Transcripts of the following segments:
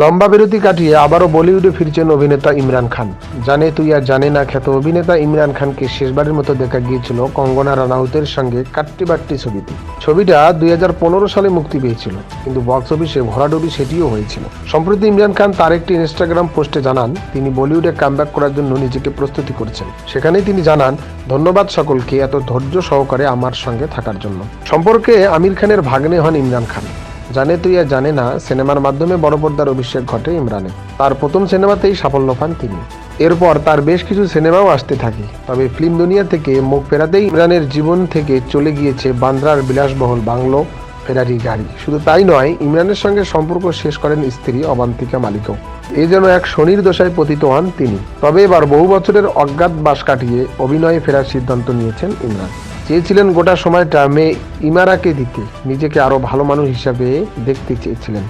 লম্বা বিরতি কাটিয়ে আবারও বলিউডে ফিরছেন অভিনেতা ইমরান খান। জানে তুই আর জানে না খ্যাত অভিনেতা ইমরান খানকে শেষবারের মতো দেখা গিয়েছিল কঙ্গনা রানাউতের সঙ্গে কাট্টি বাট্টি ছবিতে। ছবিটা দুই হাজার পনেরো সালে মুক্তি পেয়েছিল, কিন্তু বক্স অফিসে ভরাডুবি সেটিও হয়েছিল। সম্প্রতি ইমরান খান তার একটি ইনস্টাগ্রাম পোস্টে জানান, তিনি বলিউডে কামব্যাক করার জন্য নিজেকে প্রস্তুতি করছেন। সেখানেই তিনি জানান, ধন্যবাদ সকলকে এত ধৈর্য সহকারে আমার সঙ্গে থাকার জন্য। সম্পর্কে আমির খানের ভাগ্নে হন ইমরান খান। জানে তুই আর জানে না, সিনেমার মাধ্যমে বড় পর্দার অভিষেক ঘটে ইমরানের তার প্রথম সিনেমাতেই সাফল্য পান তিনি। এরপর তার বেশ কিছু সিনেমাও আসতে থাকে। তবে ফিল্ম দুনিয়া থেকে মুখ ফেরাতেই ইমরানের জীবন থেকে চলে গিয়েছে বান্দ্রার বিলাসবহুল বাংলো, ফেরারি গাড়ি। শুধু তাই নয়, ইমরানের সঙ্গে সম্পর্ক শেষ করেন স্ত্রী অবান্তিকা মালিকও। এ যেন এক শনির দশায় পতিত হন তিনি। তবে এবার বহু বছরের অজ্ঞাত বাস কাটিয়ে অভিনয়ে ফেরার সিদ্ধান্ত নিয়েছেন ইমরান। চেয়েছিলেন গোটা সময়টা মেয়ে ইমারাকে দিতে। নিজেকে আরও ভালো মানুষ হিসাবে দেখতে চেয়েছিলেন।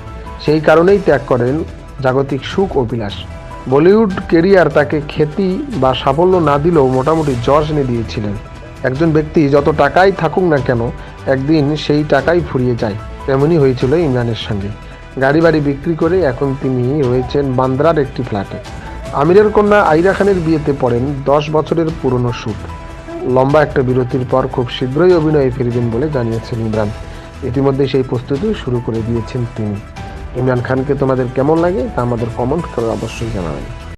সেই কারণেই ত্যাগ করেন জাগতিক সুখ ও বিলাস বলিউড কেরিয়ার তাকে খ্যাতি বা সাফল্য না দিলেও মোটামুটি যশ এনে দিয়েছিলেন। একজন ব্যক্তি যত টাকাই থাকুক না কেন, একদিন সেই টাকাই ফুরিয়ে যায়। তেমনই হয়েছিল ইমরানের সঙ্গে। গাড়ি বাড়ি বিক্রি করে এখন তিনি রয়েছেন বান্দ্রার একটি ফ্ল্যাটে। আমিরের কন্যা আইরা খানের বিয়েতে পড়েন দশ বছরের পুরনো শ্যুট লম্বা একটা বিরতির পর খুব শীঘ্রই অভিনয়ে ফিরবেন বলে জানিয়েছেন ইমরান। ইতিমধ্যে সেই প্রস্তুতি শুরু করে দিয়েছেন তিনি। ইমরান খানকে তোমাদের কেমন লাগে তা আমাদের কমেন্ট করে অবশ্যই জানাবেন।